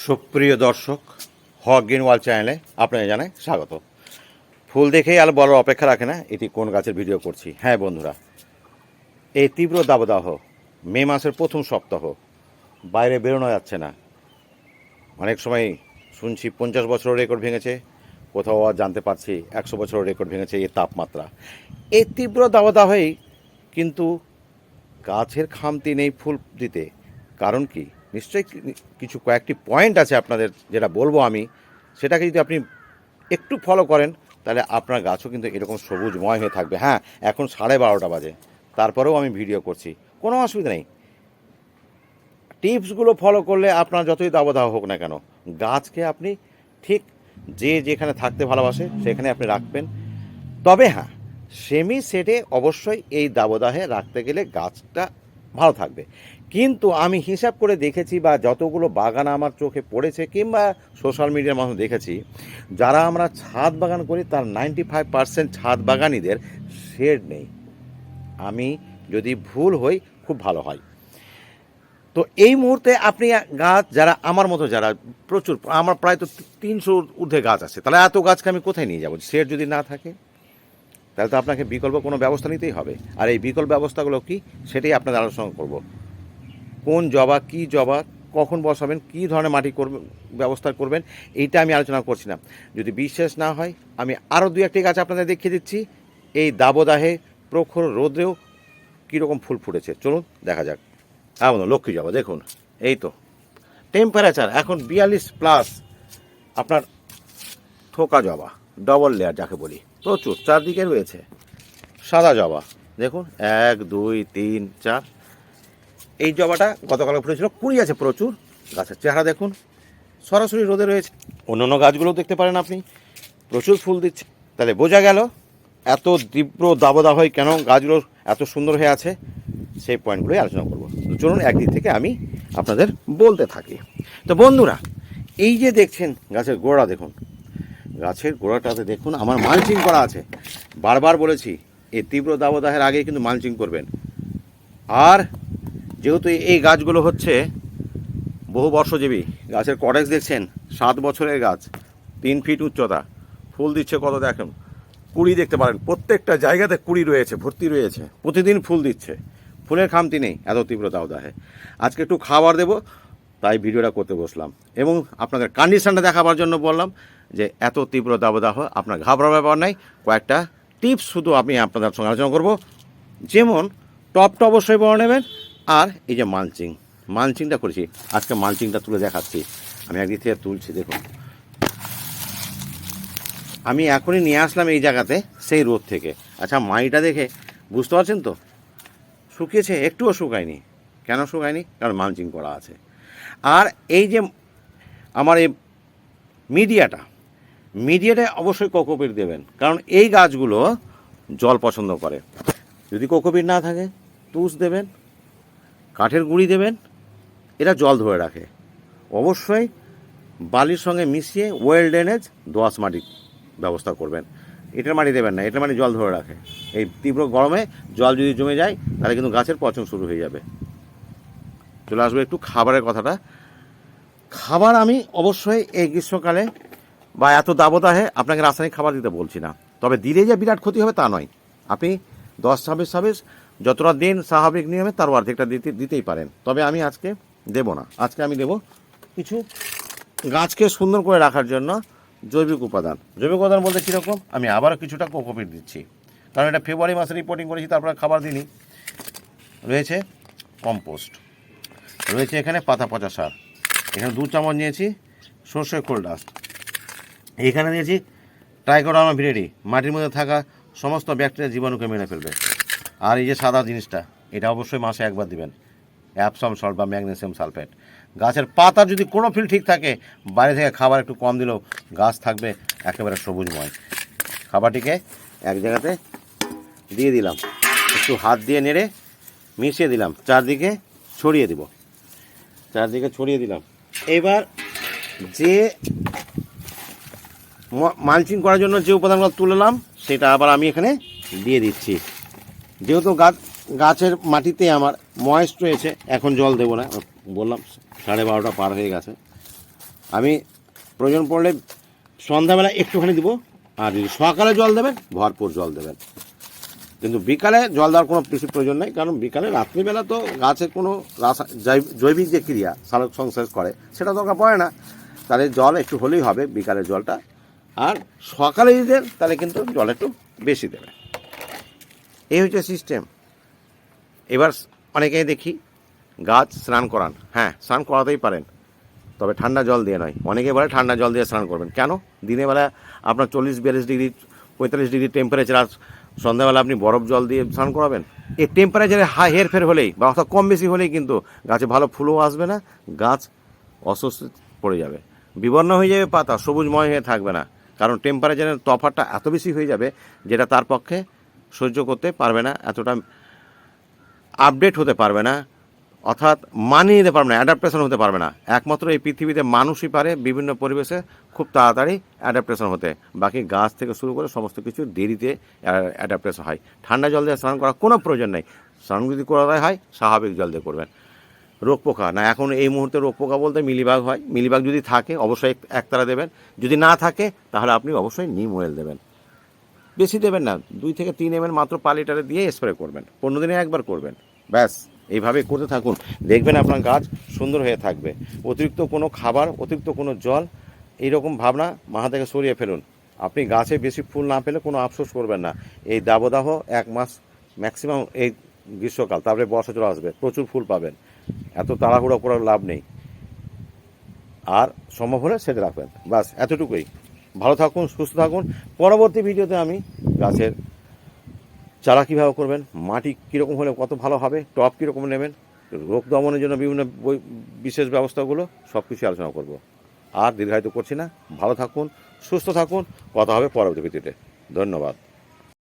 সুপ্রিয় দর্শক, হক ওয়াল চ্যানেলে আপনাকে জানাই স্বাগত। ফুল দেখেই আর বড় অপেক্ষা রাখে না, এটি কোন গাছের ভিডিও করছি। হ্যাঁ বন্ধুরা, এই তীব্র দাবদাহ মে মাসের প্রথম সপ্তাহ, বাইরে বেরোনো যাচ্ছে না। অনেক সময় শুনছি পঞ্চাশ বছরের রেকর্ড ভেঙেছে, কোথাও আর জানতে পারছি একশো বছরের রেকর্ড ভেঙেছে এই তাপমাত্রা। এই তীব্র দাবদাহেই কিন্তু গাছের খামতি নেই ফুল দিতে। কারণ কি? নিশ্চয়ই কিছু কয়েকটি পয়েন্ট আছে আপনাদের যেটা বলব আমি। সেটাকে যদি আপনি একটু ফলো করেন, তাহলে আপনার গাছও কিন্তু এরকম সবুজময় হয়ে থাকবে। হ্যাঁ এখন সাড়ে বারোটা বাজে। তারপরেও আমি ভিডিও করছি। কোনো অসুবিধা নেই। টিপসগুলো ফলো করলে আপনার যতই দাবদাহ হোক না কেন, গাছকে আপনি ঠিক যে যেখানে থাকতে ভালোবাসে, সেখানে আপনি রাখবেন। তবে হ্যাঁ সেমি সেটে অবশ্যই এই দাবদাহে রাখতে গেলে গাছটা ভালো থাকবে। কিন্তু আমি হিসাব করে দেখেছি বা যতগুলো বাগান আমার চোখে পড়েছে কিংবা সোশ্যাল মিডিয়ার মাধ্যমে দেখেছি, যারা আমরা ছাদ বাগান করি তার নাইনটি ফাইভ পার্সেন্ট ছাদ বাগানিদের শেড নেই। আমি যদি ভুল হই, খুব ভালো হয়। তো এই মুহূর্তে আপনি গাছ, যারা আমার মতো যারা প্রচুর, আমার প্রায় তো তিনশো ঊর্ধ্বে গাছ আছে, তাহলে এত গাছকে আমি কোথায় নিয়ে যাব? শেড যদি না থাকে, তাহলে তো আপনাকে বিকল্প কোনো ব্যবস্থা নিতেই হবে। আর এই বিকল্প ব্যবস্থাগুলো কি? সেটাই আপনাদের আলোচনা করব। কোন জবা, কি জবা, কখন বসাবেন, কি ধরনের মাটি করবেন ব্যবস্থা করবেন, এইটা আমি আলোচনা করছি না। যদি বিশ্বাস না হয়, আমি আরও দু একটি গাছ আপনাদের দেখিয়ে দিচ্ছি। এই দাবদাহে প্রখর রোদ্রেও কীরকম ফুল ফুটেছে। চলুন, দেখা যাক। বন্ধু, লক্ষ্মী জবা, দেখুন। এই তো। টেম্পারেচার এখন বিয়াল্লিশ প্লাস আপনার থোকা জবা ডবল লেয়ার যাকে বলি। প্রচুর, চারদিকে রয়েছে। সাদা জবা, দেখুন, এক, দুই, তিন, চার। এই জবাটা গতকাল ফুটেছিল। কুড়ি আছে প্রচুর, গাছের চেহারা দেখুন। সরাসরি রোদে রয়েছে। অন্যান্য গাছগুলোও দেখতে পারেন আপনি। প্রচুর ফুল দিচ্ছে। তাহলে বোঝা গেল এত তীব্র দাবদাহ হয় কেন গাছগুলো এত সুন্দর হয়ে আছে, সেই পয়েন্টগুলোই আলোচনা করব। চলুন একদিক থেকে আমি আপনাদের বলতে থাকি। তো বন্ধুরা, এই যে দেখছেন গাছের গোড়া দেখুন। গাছের গোড়াটাতে দেখুন, আমার মালচিং করা আছে। বারবার বলেছি, এই তীব্র দাবদাহের আগে কিন্তু মালচিং করবেন। আর যেহেতু এই গাছগুলো হচ্ছে বহু বর্ষজীবী, গাছের কটেক্স দেখছেন, সাত বছরের গাছ, তিন ফিট উচ্চতা, ফুল দিচ্ছে কত দেখেন কুড়ি দেখতে পারেন, প্রত্যেকটা জায়গাতে কুড়ি রয়েছে, ভর্তি রয়েছে, প্রতিদিন ফুল দিচ্ছে, ফুলের খামতি নেই এত তীব্র দাবদাহে। আজকে একটু খাবার দেবো, তাই ভিডিওটা করতে বসলাম, এবং আপনাদের কন্ডিশনটা দেখাবার জন্য বললাম যে এত তীব্র দাবদাহ, আপনার ঘাবড়ার ব্যাপার নাই, কয়েকটা টিপস শুধু আমি আপনাদের সঙ্গে আলোচনা করব, যেমন টপটা অবশ্যই বড় নেবেন আর এই যে মালচিং, মালচিংটা করেছি। আজকে মালচিংটা তুলে দেখাচ্ছি। আমি একদিক থেকে তুলছি, দেখুন। আমি এখনই নিয়ে আসলাম এই জায়গাতে, সেই রোদ থেকে। আচ্ছা মাইটা দেখে বুঝতে পারছেন তো? শুকিয়েছে, একটুও শুকায়নি। কেন শুকায়নি? কারণ মালচিং করা আছে। আর এই যে আমার এই মিডিয়াটা, মিডিয়াটায় অবশ্যই কোকোপিট দেবেন। কারণ এই গাছগুলো জল পছন্দ করে। যদি কোকোপিট না থাকে, তুষ দেবেন। কাঠের গুঁড়ি দেবেন এরা জল ধরে রাখে। অবশ্যই বালির সঙ্গে মিশিয়ে ওয়েল ড্রেনেজ দোয়াশ মাটি ব্যবস্থা করবেন। এটার মাটি দেবেন না, এটার মাটি জল ধরে রাখে। এই তীব্র গরমে জল যদি জমে যায়, তাহলে কিন্তু গাছের পচন শুরু হয়ে যাবে। চলে আসবে একটু খাবারের কথাটা। খাবার আমি অবশ্যই এই গ্রীষ্মকালে বা এত দাবদাহে আপনাকে রাসায়নিক খাবার দিতে বলছি না। তবে দিলে যে বিরাট ক্ষতি হবে তা নয়। আপনি দশ ছাব্বিশ ছাব্বিশ যতটা দিন স্বাভাবিক নিয়মে, তার অর্ধেকটা দিতে, দিতেই পারেন। তবে আমি আজকে দেব না। আজকে আমি দেব কিছু গাছকে সুন্দর করে রাখার জন্য জৈবিক উপাদান। জৈবিক উপাদান বলতে কীরকম? আমি আবারও কিছুটা কোকোপিট দিচ্ছি। কারণ এটা ফেব্রুয়ারি মাসে রিপোর্টিং করেছি, তারপরে খাবার দিনই রয়েছে কম্পোস্ট রয়েছে এখানে পাতা পচা সার। এখানে দু চামচ নিয়েছি সর্ষে খোল ডাস্ট এখানে দিয়েছি ট্রাইকোডার্মা ভিরেডি মাটির মধ্যে থাকা সমস্ত ব্যাকটেরিয়া জীবাণুকে মেরে ফেলবে। আর এই যে সাদা জিনিসটা, এটা অবশ্যই মাসে একবার দিবেন। অ্যাপসাম সল্ট বা ম্যাগনেসিয়াম সালফেট। গাছের পাতা যদি কোনো ফিল ঠিক থাকে, বাইরে থেকে খাবার একটু কম দিলেও গাছ থাকবে একেবারে সবুজময়। খাবারটিকে এক জায়গাতে দিয়ে দিলাম। একটু হাত দিয়ে নেড়ে মিশিয়ে দিলাম। চারদিকে ছড়িয়ে দিব। চারদিকে ছড়িয়ে দিলাম। এবার যে মালচিং করার জন্য যে উপাদানগুলো তুললাম, সেটা আবার আমি এখানে দিয়ে দিচ্ছি। যেহেতু গাছ, গাছের মাটিতে আমার ময়েস্ট রয়েছে, এখন জল দেবো না। বললাম, সাড়ে বারোটা পার হয়ে গেছে। আমি প্রয়োজন পড়লে সন্ধ্যাবেলা একটুখানি দিব, আর যদি সকালে জল দেবেন, ভরপুর জল দেবেন। কিন্তু বিকালে জল দেওয়ার কোনো বেশি প্রয়োজন নেই, কারণ বিকালে রাত্রিবেলা তো গাছের কোনো রাসা জৈবিক যে ক্রিয়া সালোক সংশ্লেষ করে, সেটা দরকার পড়ে না। তাহলে জল একটু হলেই হবে বিকালের জলটা। আর সকালে যদি দেন, তাহলে কিন্তু জল একটু বেশি দেবে এই হচ্ছে সিস্টেম এবার অনেকেই দেখি গাছ স্নান করান। হ্যাঁ স্নান করাতেই পারেন। তবে ঠান্ডা জল দিয়ে নয়। অনেকে বলে ঠান্ডা জল দিয়ে স্নান করবেন। কেন? দিনের বেলা আপনার চল্লিশ, বিয়াল্লিশ ডিগ্রি, পঁয়তাল্লিশ ডিগ্রি টেম্পারেচার আর সন্ধ্যাবেলা আপনি বরফ জল দিয়ে স্নান করাবেন। এই টেম্পারেচারে হাই হেরফের হলেই বা অর্থাৎ কম বেশি হলেই কিন্তু গাছে ভালো ফুলও আসবে না, গাছ অস্বস্তি পড়ে যাবে। বিবর্ণ হয়ে যাবে পাতা, সবুজময় হয়ে থাকবে না। কারণ টেম্পারেচারের তফাৎটা এত বেশি হয়ে যাবে যেটা তার পক্ষে সহ্য করতে পারবে না, এতটা আপডেট হতে পারবে না, অর্থাৎ মানিয়ে নিতে পারবে না অ্যাডাপ্টেশন হতে পারবে না। একমাত্র এই পৃথিবীতে মানুষই পারে বিভিন্ন পরিবেশে খুব তাড়াতাড়ি অ্যাডাপ্টেশন হতে। বাকি গাছ থেকে শুরু করে সমস্ত কিছু দেরিতে অ্যাডাপ্টেশন হয়। ঠান্ডা জল দিয়ে স্নান করার কোনো প্রয়োজন নেই। স্নান যদি করা হয়, স্বাভাবিক জল দিয়ে করবেন। রোগ পোকা, না, এখন এই মুহূর্তে রোগ পোকা বলতে মিলিবাগ হয়। মিলিবাগ যদি থাকে, অবশ্যই এক- একতারা দেবেন। যদি না থাকে, তাহলে আপনি অবশ্যই নিম অয়েল দেবেন। বেশি দেবেন না, দুই থেকে তিন এম মাত্র পা লিটারে দিয়ে স্প্রে করবেন। পনেরো দিনে একবার করবেন। ব্যাস, এইভাবে করতে থাকুন। দেখবেন আপনার গাছ সুন্দর হয়ে থাকবে। অতিরিক্ত কোনো খাবার, অতিরিক্ত কোনো জল, এইরকম ভাবনা মাথা থেকে সরিয়ে ফেলুন। আপনি গাছে বেশি ফুল না পেলে কোনো আফসোস করবেন না। এই দাবদাহ এক মাস ম্যাক্সিমাম এই গ্রীষ্মকাল, তারপরে বর্ষা চলে আসবে, প্রচুর ফুল পাবেন। এত তাড়াহুড়ো করার লাভ নেই। আর সম্ভব হলে সেটা রাখবেন। বাস এতটুকুই। ভালো থাকুন, সুস্থ থাকুন। পরবর্তী ভিডিওতে আমি গাছের চারা কীভাবে করবেন, মাটি কীরকম হলে কত ভালো হবে টপ কীরকম নেবেন, রোগ দমনের জন্য বিভিন্ন বিশেষ ব্যবস্থাগুলো সব কিছু আলোচনা করব। আর দীর্ঘায়িত করছি না। ভালো থাকুন, সুস্থ থাকুন। কথা হবে পরবর্তী ভিত্তিতে ধন্যবাদ।